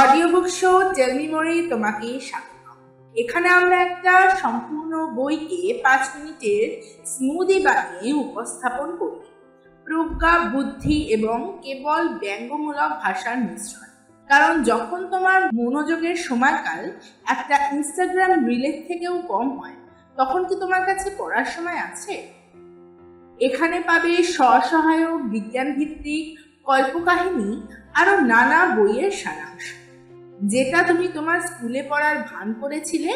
Audio book show tell me মোড়ে তোমাকে স্বাগত। এখানে আমরা একটা সম্পূর্ণ বইকে পাঁচ মিনিটের স্মুদি বানিয়ে উপস্থাপন করি। প্রজ্ঞা, বুদ্ধি এবং কেবল ব্যঙ্গমূলক ভাষার মিশ্রণ। কারণ যখন তোমার মনোযোগের সময়কাল একটা ইনস্টাগ্রাম রিলের থেকেও কম হয়, তখন কি তোমার কাছে পড়ার সময় আছে? এখানে পাবে স্বসহায়ক বিজ্ঞান ভিত্তিক কল্পকাহিনী আরও নানা বইয়ের সারাংশ। যেটা তুমি তোমার স্কুলে পড়ার ভান করেছিলে,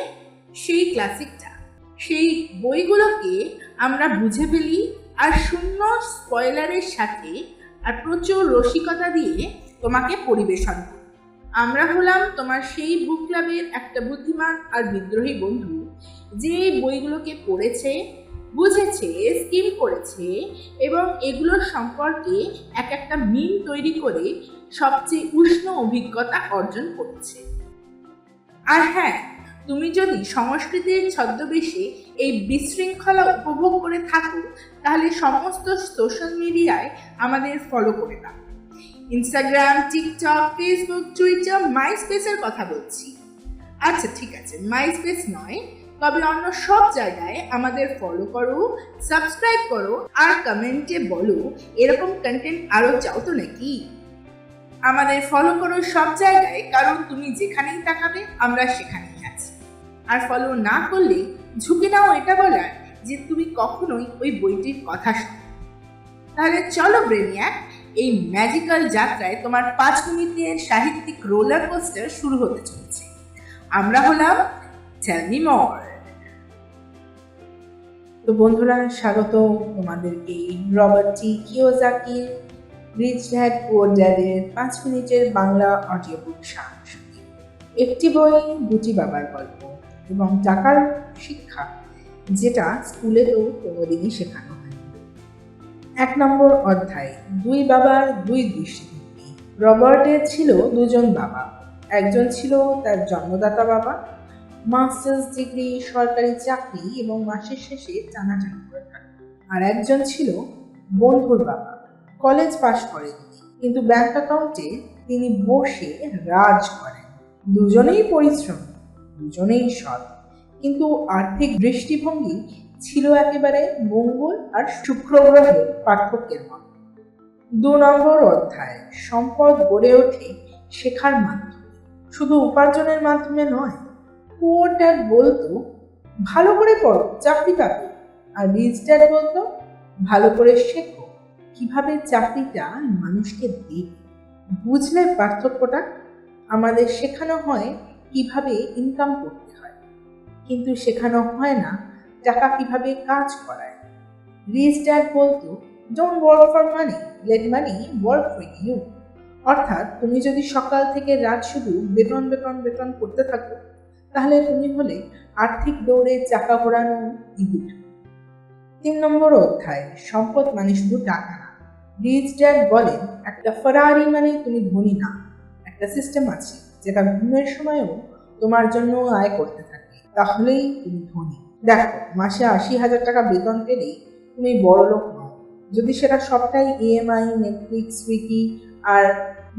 সেই ক্লাসিকটা। সেই বইগুলোকে আমরা বুঝে ফেলি আর শূন্য স্পয়লারের সাথে আর প্রচুর রসিকতা দিয়ে তোমাকে পরিবেশন করি। আমরা হলাম তোমার সেই বুক ক্লাবের একটা বুদ্ধিমান আর বিদ্রোহী বন্ধু যে বইগুলোকে পড়েছে বুঝেছে স্কিম করেছে এবং এগুলোর সম্পর্কে এক একটা মিম তৈরি করে সবচেয়ে উষ্ণ অভিজ্ঞতা অর্জন করেছে। আর হ্যাঁ তুমি যদি সংস্কৃতির ছদ্মবেশে এই বিশৃঙ্খলা উপভোগ করে থাকো, তাহলে সমস্ত সোশ্যাল মিডিয়ায় আমাদের ফলো করে দাও Instagram TikTok Facebook Twitter my স্পেসের কথা বলছি। আচ্ছা ঠিক আছে মাই স্পেস নয় তবে অন্য সব জায়গায় আমাদের ফলো করো সাবস্ক্রাইব করো আর কমেন্টে বলো, এরকম কন্টেন্ট আরও চাও তো নাকি? আমাদের ফলো করো সব জায়গায়, কারণ তুমি যেখানেই তাকাবে, আমরা সেখানেই আছি। আর ফলো না করলে ঝুঁকে নাও এটা বলার যে তুমি কখনোই ওই বইটির কথা শোনো তাহলে চলো ব্রেনিয়াক, এই ম্যাজিক্যাল যাত্রায় তোমার পাঁচ মিনিটের সাহিত্যিক রোলার কোস্টার শুরু হতে চলেছে। আমরা হলাম টেল মোর তো বন্ধুরা, স্বাগত তোমাদেরকে। রবার্ট টি কিওজাকির রিচ ড্যাড, পুয়ার ড্যাডের পাঁচ মিনিটের বাংলা অডিও বুক সাংস্কৃতিক একটি বই, দুটি বাবার গল্প এবং টাকার শিক্ষা, যেটা স্কুলেও কোনোদিনই শেখানো হয়নি। এক নম্বর অধ্যায়, দুই বাবার দুই দৃষ্টিভঙ্গি। রবার্টের ছিল দুজন বাবা। একজন ছিল তার জন্মদাতা বাবা মাস্টার্স ডিগ্রি, সরকারি চাকরি এবং মাসের শেষে টানাটানি করে থাকে আর একজন ছিল বন্ধুর বাবা। কলেজ পাশ করেননি কিন্তু ব্যাংক অ্যাকাউন্টে তিনি বসে রাজ করেন। দুজনেই পরিশ্রম, দুজনেই সৎ, কিন্তু আর্থিক দৃষ্টিভঙ্গি ছিল একেবারে মঙ্গল আর শুক্র গ্রহের পার্থক্যের মতো। দু নম্বর অধ্যায়, সম্পদ গড়ে ওঠে শেখার মাধ্যমে। শুধু উপার্জনের মাধ্যমে নয় পুয়ার ড্যাড বলতো, ভালো করে পড়ো, চাকরি পাবে। আর রিচ ড্যাড বলতো, ভালো করে শেখো, কীভাবে চাকরিটা মানুষকে দেবে। বুঝলে পার্থক্যটা? আমাদের শেখানো হয় কীভাবে ইনকাম করতে হয়। কিন্তু শেখানো হয় না টাকা কীভাবে কাজ করায়। রিচ ড্যাড বলতো don't work for money let money work for you অর্থাৎ, তুমি যদি সকাল থেকে রাত শুধু বেতন বেতন বেতন করতে থাকো তাহলে তুমি হলে আর্থিক দৌড়ে চাকা ঘোরানো ইঁদুর। তিন নম্বর অধ্যায়, সম্পদ মানে শুধু টাকা না। রিচ ড্যাড বলেন একটা ফরারি মানে তুমি ধনী না। একটা সিস্টেম আছে যেটা ঘুমের সময়ও তোমার জন্য আয় করতে থাকে। তাহলেই তুমি ধনী। দেখো, মাসে আশি হাজার টাকা বেতন পেলেই তুমি বড় লোক নও। যদি সেটা সবটাই ইএমআই নেটফ্লিক্স সুইগি আর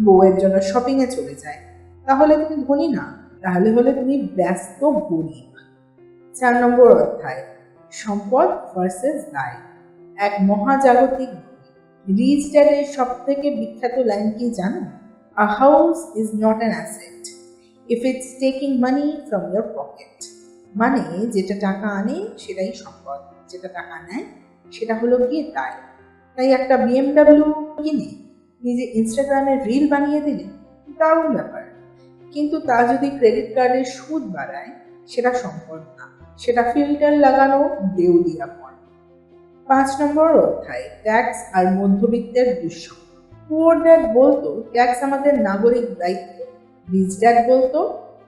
বউয়ের জন্য শপিংয়ে চলে যায়, তাহলে তুমি ধনী না। তাহলে হলে তুমি ব্যস্ত গরিব চার নম্বর অধ্যায়, সম্পদ ভার্সেস দায়। এক মহাজাগতিক রিচ ড্যাডের সব থেকে বিখ্যাত লাইন কি জানো? A house is not an asset if it's taking money from your pocket মানে যেটা টাকা আনে, সেটাই সম্পদ। যেটা টাকা নেয়, সেটা হলো গিয়ে দায়। তাই একটা বিএমডাব্লিউ কিনে, নিজে ইনস্টাগ্রামে রিল বানিয়ে দিলে দারুণ ব্যাপার। কিন্তু তা যদি ক্রেডিট কার্ডের সুদ বাড়ায়, সেটা সম্ভব না। সেটা ফিল্টার লাগানো দেউলিয়া দেউলিয়াপন পাঁচ নম্বর অধ্যায় ট্যাক্স আর মধ্যবিত্তের দুঃসঙ্গ পুয়ার ড্যাড বলতো ট্যাক্স আমাদের নাগরিক দায়িত্ব। রিচ ড্যাড বলতো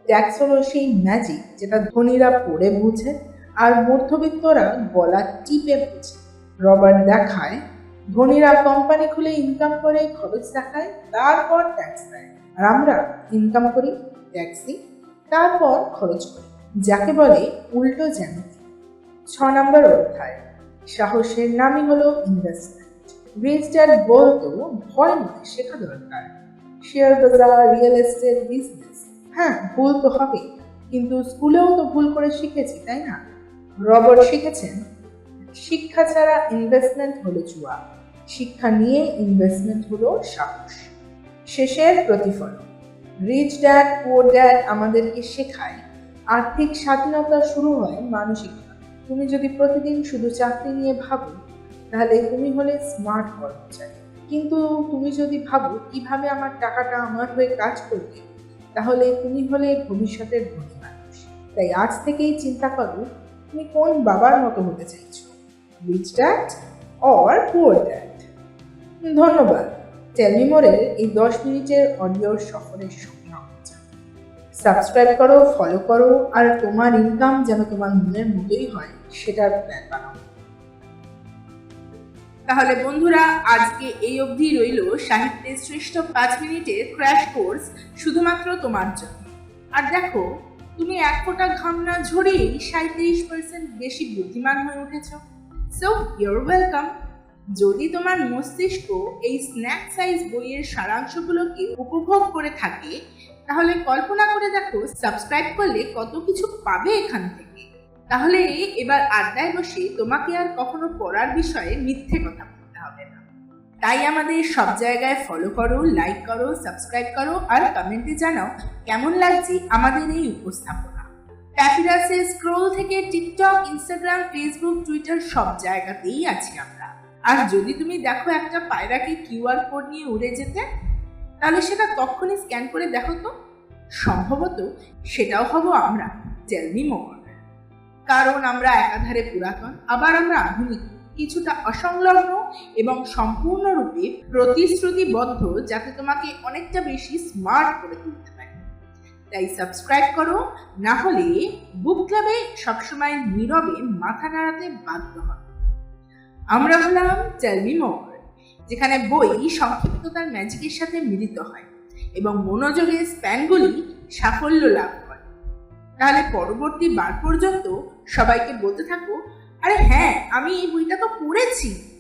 ট্যাক্স হলো সেই ম্যাজিক যেটা ধনীরা পড়ে বুঝে আর মধ্যবিত্তরা গলা টিপে বুঝে। রবার্ট দেখায়, ধনীরা কোম্পানি খুলে ইনকাম করে, খরচ দেখায়, তারপর ট্যাক্স দেয়। আর আমরা ইনকাম করি ট্যাক্স তারপর খরচ করি। যাকে বলে উল্টো জ্যামিতি ছ নম্বর অধ্যায়। সাহসের নামই হলো ইনভেস্টমেন্ট ড্যাড বলতো ভয় নয় শেখা দরকার। শেয়ার বাজার রিয়েল এস্টেট বিজনেস হ্যাঁ ভুল তো হবে। কিন্তু স্কুলেও তো ভুল করে শিখেছি, তাই না? রবার্ট শিখেছেন, শিক্ষা ছাড়া ইনভেস্টমেন্ট হলো জুয়া। শিক্ষা নিয়ে ইনভেস্টমেন্ট হলো সাহস। শেষের প্রতিফলন। রিচ ড্যাড পুয়ার ড্যাড আমাদেরকে শেখায়। আর্থিক স্বাধীনতা শুরু হয় মানসিকভাবে তুমি যদি প্রতিদিন শুধু চাকরি নিয়ে ভাবো, তাহলে তুমি হলে স্মার্ট কর্মচারী। কিন্তু তুমি যদি ভাবো, কীভাবে আমার টাকাটা আমার হয়ে কাজ করবে? তাহলে তুমি হলে ভবিষ্যতের ধনী মানুষ। তাই আজ থেকেই চিন্তা করো, তুমি কোন বাবার মতো হতে চাইছো? Rich dad or poor dad ধন্যবাদ। টেলমি মোরের এই দশ মিনিটের অডিও সফরের সাবস্ক্রাইব করো ফলো করো, আর তোমার ইনকাম যেন তোমার মনের মতোই হয়, সেটার প্ল্যান বানাও। তাহলে বন্ধুরা, আজকে এই অবধি রইল সাহিত্যের শ্রেষ্ঠ পাঁচ মিনিটের ক্র্যাশ কোর্স শুধুমাত্র তোমার জন্য। আর দেখো, তুমি এক ফোঁটা ঘাম না ঝরেই সাঁত্রিশ পার্সেন্ট বেশি বুদ্ধিমান হয়ে উঠেছ। সো ইউর ওয়েলকাম যদি তোমার মস্তিষ্ক এই স্ন্যাক সাইজ বইয়ের সারাংশগুলোকে উপভোগ করে থাকে, তাহলে কল্পনা করে দেখো সাবস্ক্রাইব করলে কত কিছু পাবে এখান থেকে। তাহলে এবার আড্ডায় বসে তোমাকে আর কখনো পড়ার বিষয়ে মিথ্যে কথা বলতে হবে না। তাই আমাদের সব জায়গায় ফলো করো লাইক করো সাবস্ক্রাইব করো আর কমেন্টে জানাও কেমন লাগছে আমাদের এই উপস্থাপনা। প্যাপিরাসের স্ক্রোল থেকে টিকটক ইনস্টাগ্রাম ফেসবুক টুইটার সব জায়গাতেই আছি আমরা। আর যদি তুমি দেখো একটা পায়রাকে কিউআর কোড নিয়ে উড়ে যেতে, তাহলে সেটা তখনই স্ক্যান করে দেখো তো। সম্ভবত সেটাও হব আমরা টেলমি মোর কারণ আমরা একাধারে পুরাতন, আবার আমরা আধুনিক, কিছুটা অসংলগ্ন এবং সম্পূর্ণরূপে প্রতিশ্রুতিবদ্ধ যাতে তোমাকে অনেকটা বেশি স্মার্ট করে তুলতে পারে। তাই সাবস্ক্রাইব করো, না হলে বুক ক্লাবে সবসময় নীরবে মাথা নাড়াতে বাধ্য হবে আমরা হলাম টেলমি মোর যেখানে বই সংক্ষিপ্ততার ম্যাজিকের সাথে মিলিত হয় এবং মনোযোগের স্প্যানগুলি সাফল্য লাভ করে। তাহলে পরবর্তী বার পর্যন্ত সবাইকে বলতে থাকো, আরে হ্যাঁ আমি এই বইটা তো পড়েছি।